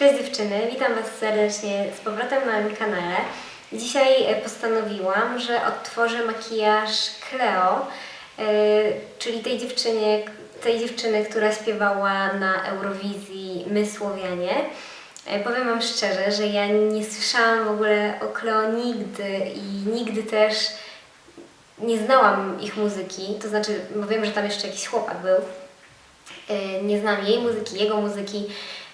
Cześć dziewczyny, witam Was serdecznie z powrotem na moim kanale. Dzisiaj e, postanowiłam, że odtworzę makijaż Cleo, e, czyli tej dziewczynie, tej dziewczyny, która śpiewała na Eurowizji My Słowianie. E, Powiem Wam szczerze, że ja nie słyszałam w ogóle o Cleo nigdy i nigdy też nie znałam ich muzyki, to znaczy, bo wiem, że tam jeszcze jakiś chłopak był, nie znam jej muzyki, jego muzyki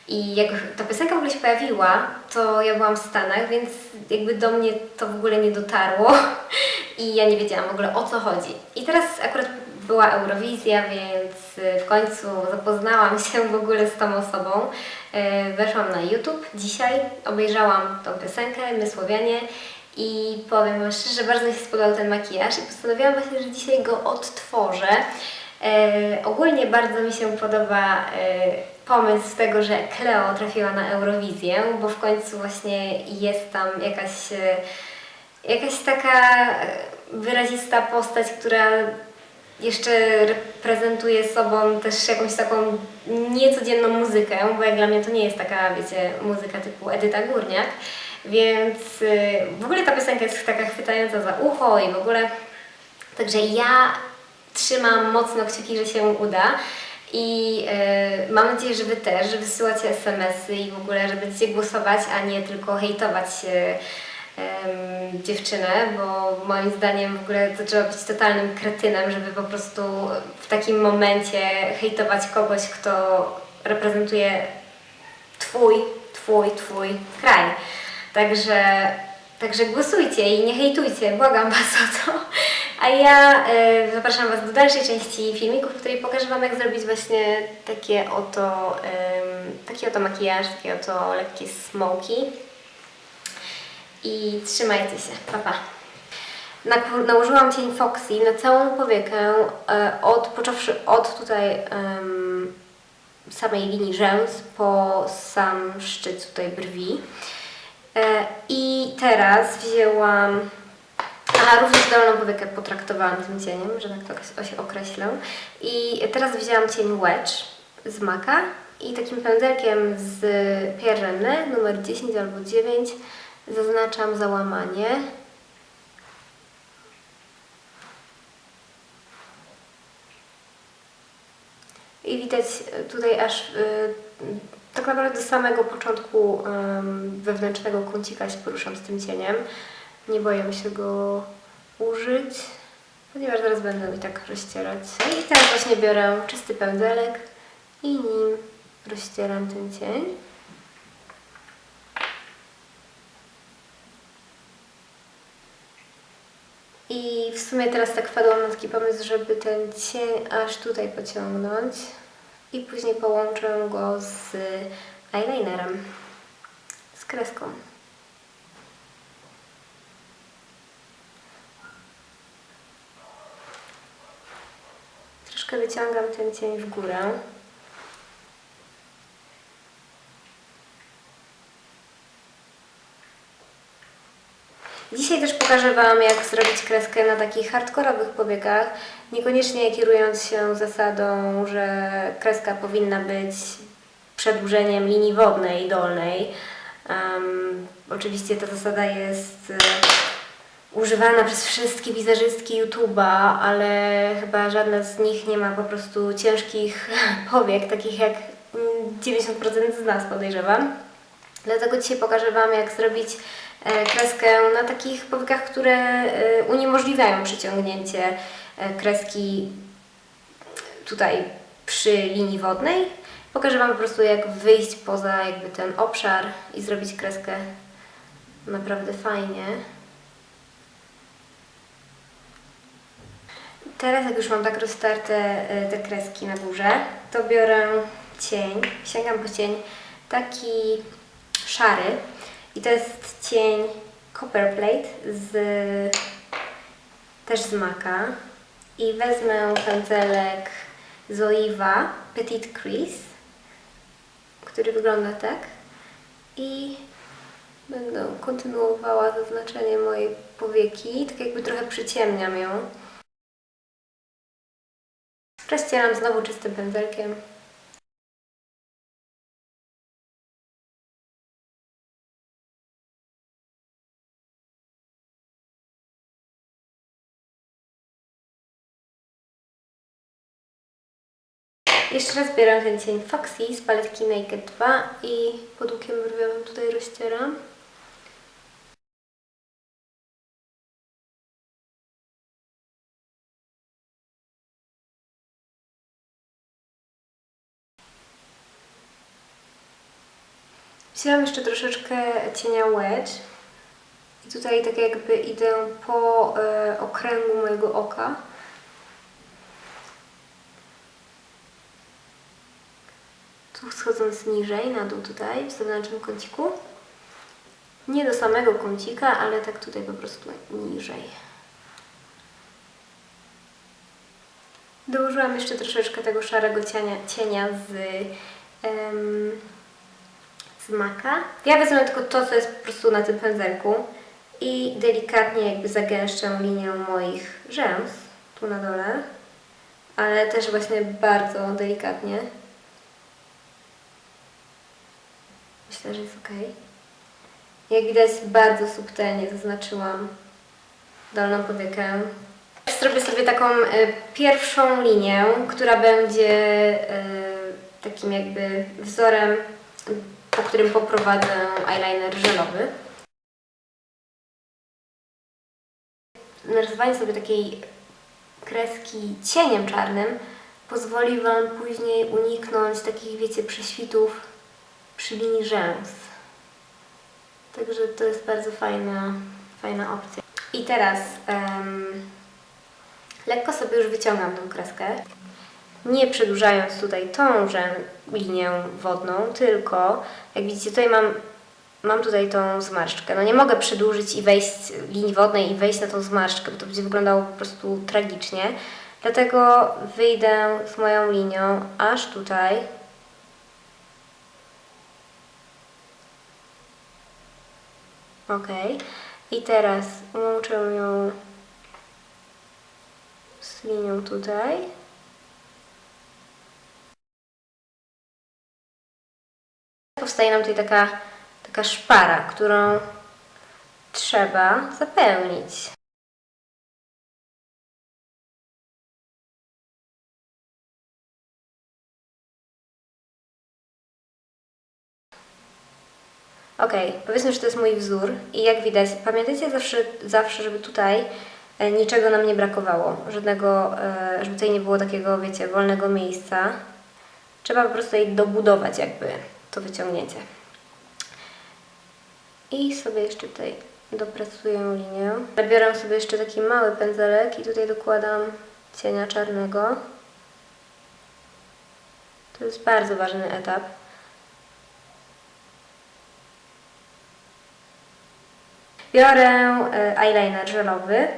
i jak ta piosenka w ogóle się pojawiła, to ja byłam w Stanach, więc jakby do mnie to w ogóle nie dotarło i ja nie wiedziałam w ogóle o co chodzi. I teraz akurat była Eurowizja, więc e, w końcu zapoznałam się w ogóle z tą osobą. E, Weszłam na YouTube dzisiaj, obejrzałam tą piosenkę My Słowianie i powiem Wam szczerze, że bardzo mi się spodobał ten makijaż i postanowiłam właśnie, że dzisiaj go odtworzę. E, ogólnie bardzo mi się podoba e, pomysł tego, że Cleo trafiła na Eurowizję, bo w końcu właśnie jest tam jakaś, e, jakaś taka wyrazista postać, która jeszcze reprezentuje sobą też jakąś taką niecodzienną muzykę, bo jak dla mnie to nie jest taka, wiecie, muzyka typu Edyta Górniak, więc e, w ogóle ta piosenka jest taka chwytająca za ucho i w ogóle Także ja trzymam mocno kciuki, że się uda i e, mam nadzieję, że Wy też, że wysyłacie SMS-y i w ogóle, że będziecie głosować, a nie tylko hejtować e, em, dziewczynę, bo moim zdaniem w ogóle to trzeba być totalnym kretynem, żeby po prostu w takim momencie hejtować kogoś, kto reprezentuje Twój, Twój, Twój kraj. Także, także głosujcie i nie hejtujcie, błagam Was o to. A ja e, zapraszam Was do dalszej części filmiku, w której pokażę Wam, jak zrobić właśnie takie oto, em, taki oto makijaż, takie oto lekkie smoki. I trzymajcie się, pa pa. Nałożyłam cień Foxy na całą powiekę, e, od, począwszy od tutaj em, samej linii rzęs po sam szczyt tutaj brwi. E, I teraz wzięłam, a również dolną powiekę potraktowałam tym cieniem, że tak to się określę. I teraz wzięłam cień Wedge z Maka i takim pędzelkiem z Pierre numer 10 albo 9 zaznaczam załamanie. I widać e, tutaj aż y, tak naprawdę do samego początku em, wewnętrznego kącika się poruszam z tym cieniem. Nie boję się go użyć, ponieważ zaraz będę i tak rozcierać. I teraz właśnie biorę czysty pędzelek i nim rozcieram ten cień. I w sumie teraz tak wpadłam na taki pomysł, żeby ten cień aż tutaj pociągnąć i później połączę go z eyelinerem, z kreską. Troszkę wyciągam ten cień w górę. Dzisiaj też pokażę Wam, jak zrobić kreskę na takich hardkorowych powiekach, niekoniecznie kierując się zasadą, że kreska powinna być przedłużeniem linii wodnej dolnej. Em, oczywiście ta zasada jest używana przez wszystkie wizerzystki YouTube'a, ale chyba żadna z nich nie ma po prostu ciężkich powiek, takich jak mm, 90% z nas podejrzewam. Dlatego dzisiaj pokażę Wam, jak zrobić e, kreskę na takich powiekach, które e, uniemożliwiają przyciągnięcie e, kreski tutaj przy linii wodnej. Pokażę Wam po prostu, jak wyjść poza jakby ten obszar i zrobić kreskę naprawdę fajnie. Teraz jak już mam tak rozstarte e, te kreski na górze, to biorę cień, sięgam po cień taki szary i to jest cień Copperplate z, też z Maka i wezmę pędzelek Zoiva Petit Crease, który wygląda tak i będę kontynuowała zaznaczenie mojej powieki, tak jakby trochę przyciemniam ją. Prześcieram znowu czystym pędzelkiem. Jeszcze raz bieram ten cień Foxy z paletki Naked 2 i podłukiem brwiowym tutaj rozcieram. Wzięłam jeszcze troszeczkę cienia Wedge i tutaj tak jakby idę po e, okręgu mojego oka. Tu schodząc niżej, na dół tutaj, w zewnętrznym kąciku. Nie do samego kącika, ale tak tutaj po prostu niżej. Dołożyłam jeszcze troszeczkę tego szarego cienia, cienia z, z maka. Ja wezmę tylko to, co jest po prostu na tym pędzelku i delikatnie jakby zagęszczę linię moich rzęs tu na dole, ale też właśnie bardzo delikatnie. Myślę, że jest ok. Jak widać, bardzo subtelnie zaznaczyłam dolną powiekę. Zrobię sobie taką e, pierwszą linię, która będzie e, takim jakby wzorem, po którym poprowadzę eyeliner żelowy. Narysowanie sobie takiej kreski cieniem czarnym pozwoli Wam później uniknąć takich, wiecie, prześwitów przy linii rzęs. Także to jest bardzo fajna, fajna opcja. I teraz em, lekko sobie już wyciągam tą kreskę, nie przedłużając tutaj tą rzę, linię wodną, tylko jak widzicie tutaj mam, mam tutaj tą zmarszczkę. No nie mogę przedłużyć i wejść linii wodnej i wejść na tą zmarszczkę, bo to będzie wyglądało po prostu tragicznie. Dlatego wyjdę z moją linią aż tutaj Ok. I teraz łączę ją z linią tutaj. Powstaje nam tutaj taka, taka szpara, którą trzeba zapełnić. Ok, powiedzmy, że to jest mój wzór i jak widać, pamiętajcie zawsze, zawsze żeby tutaj e, niczego nam nie brakowało, żadnego, e, żeby tutaj nie było takiego, wiecie, wolnego miejsca. Trzeba po prostu jej dobudować jakby to wyciągnięcie. I sobie jeszcze tutaj dopracuję linię. Biorę sobie jeszcze taki mały pędzelek i tutaj dokładam cienia czarnego. To jest bardzo ważny etap. Biorę e, eyeliner żelowy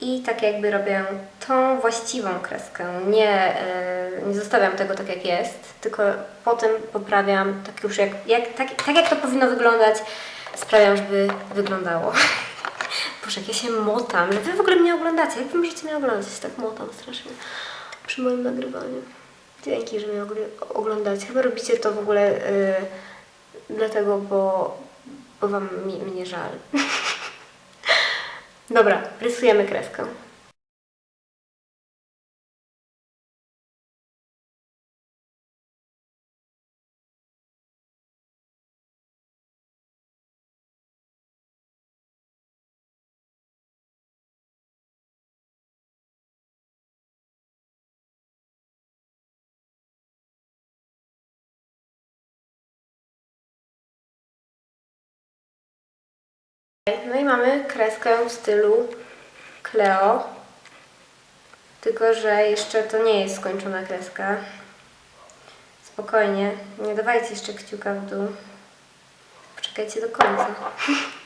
i tak jakby robię tą właściwą kreskę. Nie, e, nie zostawiam tego tak jak jest, tylko potem poprawiam tak już jak, jak, tak, tak jak to powinno wyglądać, sprawiam, żeby wyglądało. Boże, jak ja się motam, że Wy w ogóle mnie oglądacie. Jak Wy możecie mnie oglądać? Tak motam strasznie przy moim nagrywaniu. Dzięki, że mnie oglądacie. Chyba robicie to w ogóle yy, dlatego, bo bo Wam mi, mnie żal. Dobra, rysujemy kreskę. No i mamy kreskę w stylu Cleo, tylko że jeszcze to nie jest skończona kreska. Spokojnie, nie dawajcie jeszcze kciuka w dół. Poczekajcie do końca.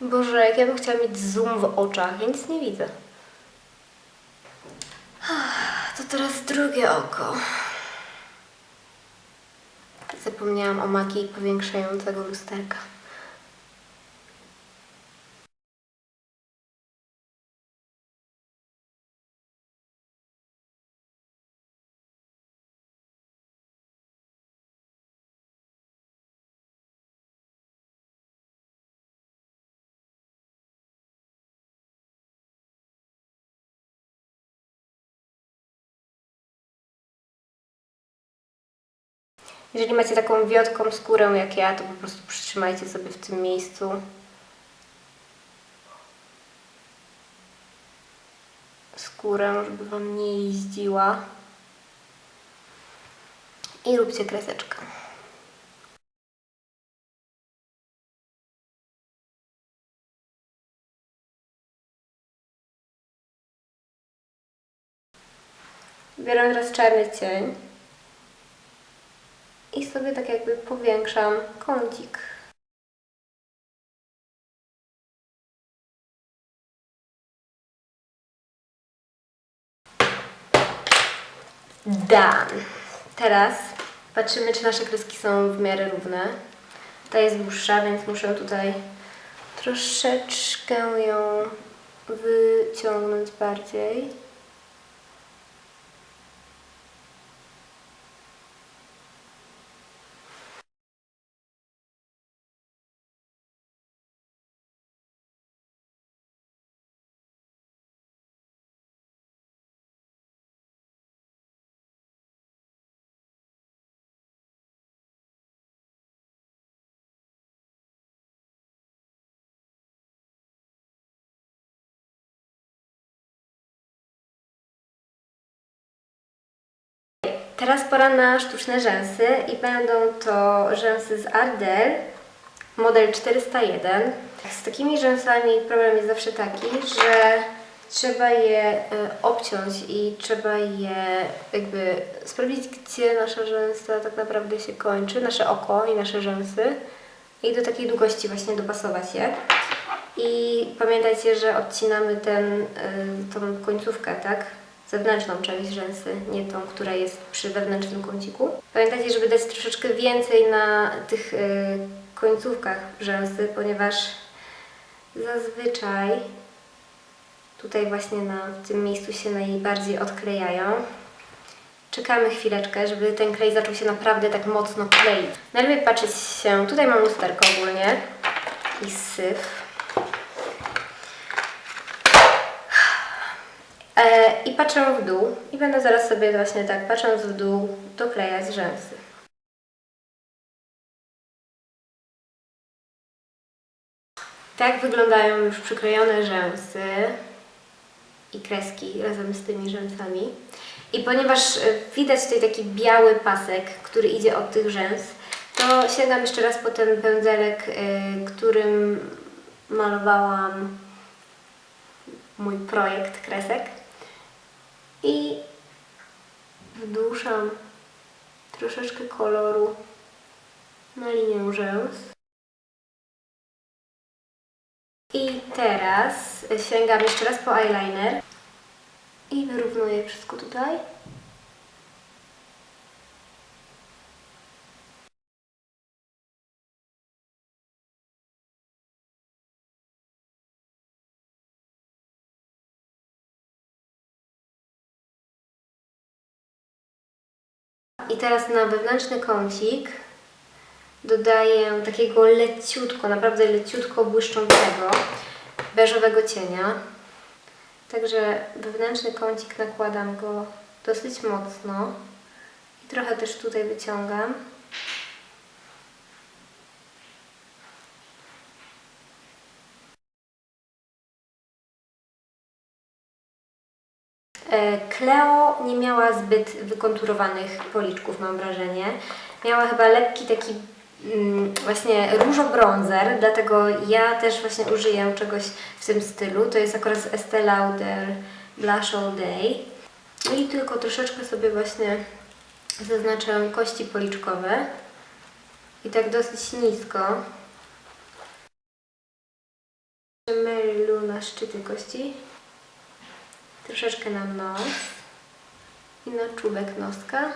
Boże, jak ja bym chciała mieć zoom w oczach, ja nic nie widzę. To teraz drugie oko. Zapomniałam o magii powiększającego lusterka. Jeżeli macie taką wiotką skórę jak ja, to po prostu przytrzymajcie sobie w tym miejscu. Skórę, żeby Wam nie jeździła. I róbcie kreseczkę. Biorę teraz czarny cień i sobie tak jakby powiększam kącik. Done. Teraz patrzymy, czy nasze kreski są w miarę równe. Ta jest dłuższa, więc muszę tutaj troszeczkę ją wyciągnąć bardziej. Teraz pora na sztuczne rzęsy i będą to rzęsy z Ardell, model 401. Z takimi rzęsami problem jest zawsze taki, że trzeba je e, obciąć i trzeba je jakby sprawdzić, gdzie nasza rzęsa tak naprawdę się kończy, nasze oko i nasze rzęsy i do takiej długości właśnie dopasować je. I pamiętajcie, że odcinamy ten, y, tą końcówkę, tak? Zewnętrzną część rzęsy, nie tą, która jest przy wewnętrznym kąciku. Pamiętajcie, żeby dać troszeczkę więcej na tych y, końcówkach rzęsy, ponieważ zazwyczaj tutaj właśnie na w tym miejscu się najbardziej odklejają. Czekamy chwileczkę, żeby ten klej zaczął się naprawdę tak mocno kleić. Najlepiej patrzeć się, tutaj mam lusterko ogólnie i syf. E, I patrzę w dół i będę zaraz sobie właśnie tak, patrząc w dół, doklejać rzęsy. Tak wyglądają już przyklejone rzęsy i kreski razem z tymi rzęsami. I ponieważ e, widać tutaj taki biały pasek, który idzie od tych rzęs, to sięgam jeszcze raz po ten pędzelek, e, którym malowałam mój projekt kresek i wduszam troszeczkę koloru na linię rzęs. I teraz sięgam jeszcze raz po eyeliner i wyrównuję wszystko tutaj. I teraz na wewnętrzny kącik dodaję takiego leciutko, naprawdę leciutko błyszczącego, beżowego cienia. Także wewnętrzny kącik nakładam go dosyć mocno i trochę też tutaj wyciągam. E, Cleo nie miała zbyt wykonturowanych policzków, mam wrażenie. Miała chyba lekki taki mm, właśnie różo-bronzer, dlatego ja też właśnie użyję czegoś w tym stylu. To jest akurat z Lauder Blush All Day. No I tylko troszeczkę sobie właśnie zaznaczam kości policzkowe. I tak dosyć nisko. Mary Lou na szczyty kości troszeczkę na nos i na czubek noska.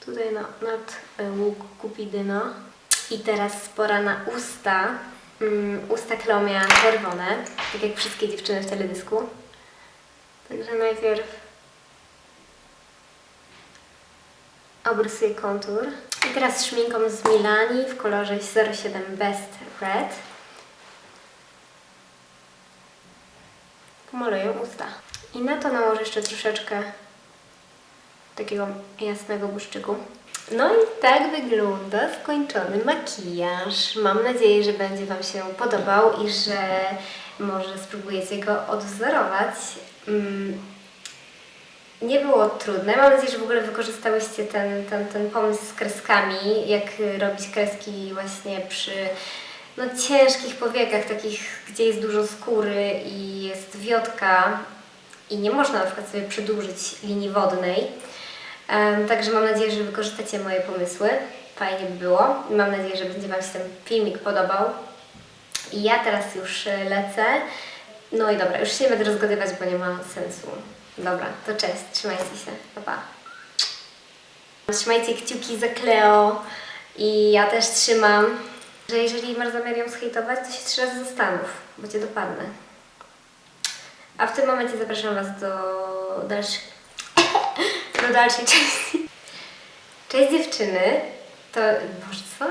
Tutaj na, nad e, łuk kupidyno. I teraz pora na usta. Mm, usta Cleo miałam czerwone, tak jak wszystkie dziewczyny w teledysku. Także najpierw obrysuję kontur. I teraz szminką z Milani w kolorze 07 Best Red. Pomaluję usta. I na to nałożę jeszcze troszeczkę takiego jasnego błyszczyku. No i tak wygląda skończony makijaż. Mam nadzieję, że będzie Wam się podobał i że może spróbujecie go odwzorować. Mm, nie było trudne. Mam nadzieję, że w ogóle wykorzystałyście ten, ten, ten pomysł z kreskami, jak robić kreski właśnie przy no, ciężkich powiekach, takich, gdzie jest dużo skóry i jest wiotka i nie można na przykład sobie przedłużyć linii wodnej. Także mam nadzieję, że wykorzystacie moje pomysły. Fajnie by było. Mam nadzieję, że będzie Wam się ten filmik podobał. I ja teraz już e, lecę. No i dobra, już się nie będę rozgadywać, bo nie ma sensu. Dobra, to cześć, trzymajcie się, pa pa. Trzymajcie kciuki za Cleo i ja też trzymam, że jeżeli masz zamiar ją zhejtować, to się trzy razy zastanów, bo Cię dopadnę. A w tym momencie zapraszam Was do dalszej, do dalszej części. Cześć dziewczyny, to... Boże, co?